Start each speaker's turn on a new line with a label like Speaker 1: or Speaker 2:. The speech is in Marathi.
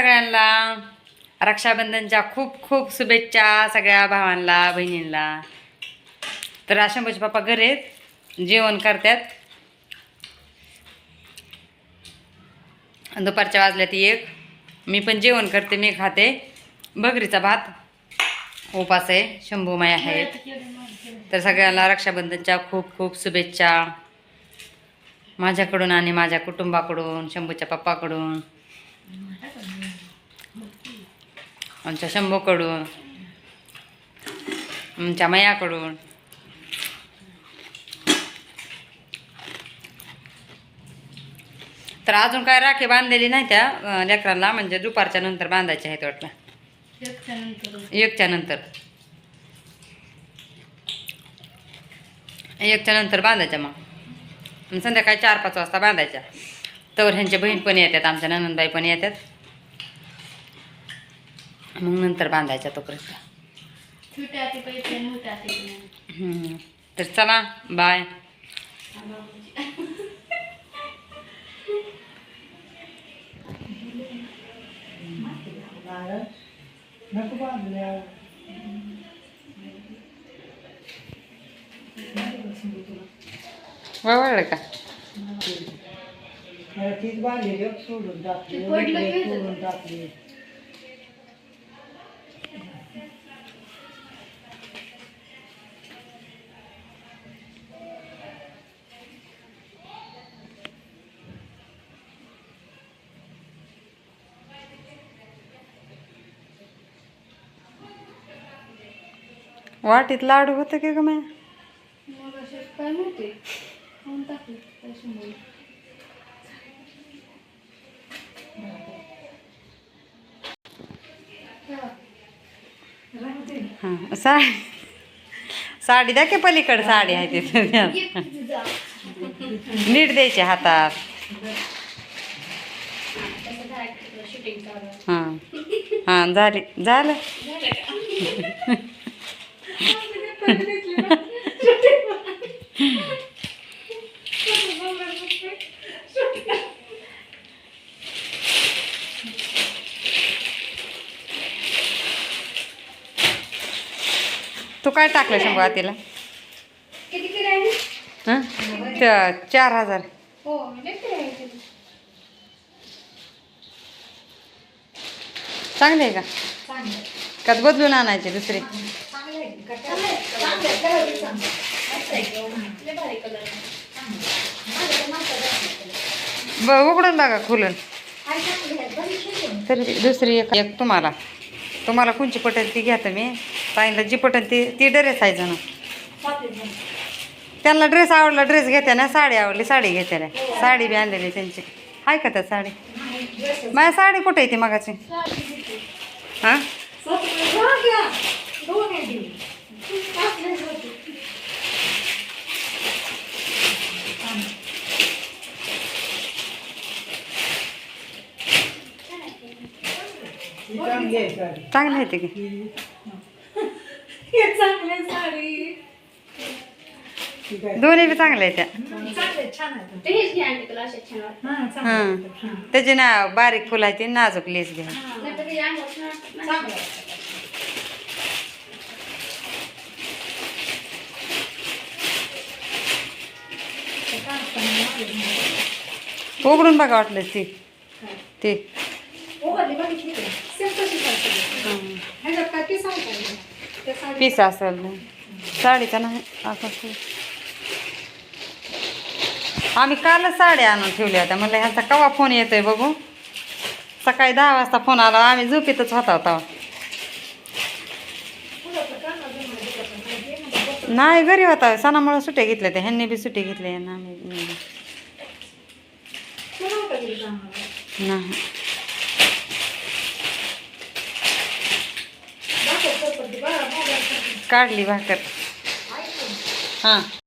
Speaker 1: सगळ्यांना रक्षाबंधनच्या खूप खूप शुभेच्छा सगळ्या भावांना बहिणींना. तर आशंभूचे पप्पा घरी आहेत. जेवण करतात. दुपारच्या वाजल्या ती एक. मी पण जेवण करते मी खाते. बकरीचा भात. उपास आहे. शंभू माया आहेत. तर सगळ्यांना रक्षाबंधनच्या खूप खूप शुभेच्छा. माझ्याकडून आणि माझ्या कुटुंबाकडून शंभूच्या पप्पाकडून. आमच्या शंभूकडून आमच्या मयाकडून. तर अजून काय राखी बांधलेली नाही त्या लेकरांना म्हणजे दुपारच्या नंतर बांधायच्या आहेत वाटलं एकच्या नंतर. एकच्या नंतर. बांधायच्या मग. संध्याकाळी चार पाच वाजता बांधायच्या. तर ह्यांच्या बहीण पण येतात आमच्या ननंदबाई पण येतात. मग नंतर बांधायच्या तोपर्यंत. तर चला बाय वळलं का?
Speaker 2: तीच बांधलेली सोडून टाकली.
Speaker 1: वाटीत लाडू होतं की ग
Speaker 3: मग काय माहिती
Speaker 1: हां साडी. साडी द्या की पलीकडे साडी आहे तिथे. नीट द्यायची हातात. हां हां झाली. झालं. तू काय टाकलं शंभू तिला हां? चार हजार.
Speaker 3: हो
Speaker 1: का
Speaker 3: चांगलं आहे.
Speaker 1: का? बदलून आणायची दुसरी.
Speaker 3: बी
Speaker 1: उघडून बघा खुलून. तरी दुसरी एक एक तुम्हाला. तुम्हाला कोणची पटेल ती घ्या तुम्ही. ताईला जी पटेल ती ती ड्रेस आहे जण. त्यांना ड्रेस आवडला ड्रेस घेते ना साडी आवडली साडी घेते ना साडी बी आणलेली त्यांची. आहे का त्या साडी?
Speaker 3: नाही, dress आहे.
Speaker 1: माझी साडी कुठे? येते मगाची. हां
Speaker 2: चांगली आहे
Speaker 1: ती
Speaker 3: हे
Speaker 1: दोन्ही बी त्या
Speaker 3: चांगले आहे, छान आहे. ते हेच घ्या आणते तुला असे छान वाटतं.
Speaker 2: हां
Speaker 1: त्याची ना बारीक फुल आहे ती नाजूक लेस घ्या उघडून बघा वाटलं ती. ती? पीस असेल साडीचा नाही. आम्ही कालच साड्या आणून ठेवल्या होत्या. म्हणलं ह्यांचा कवा फोन येतोय बघू. सकाळी दहा वाजता फोन आला. आम्ही झोपेतच होता होता. नाही घरी होता. सणामुळे सुट्ट्या घेतल्या त्या. ह्यांनी बी सुट्टी घेतली आणि आम्ही नाही. काढली भाकर. हां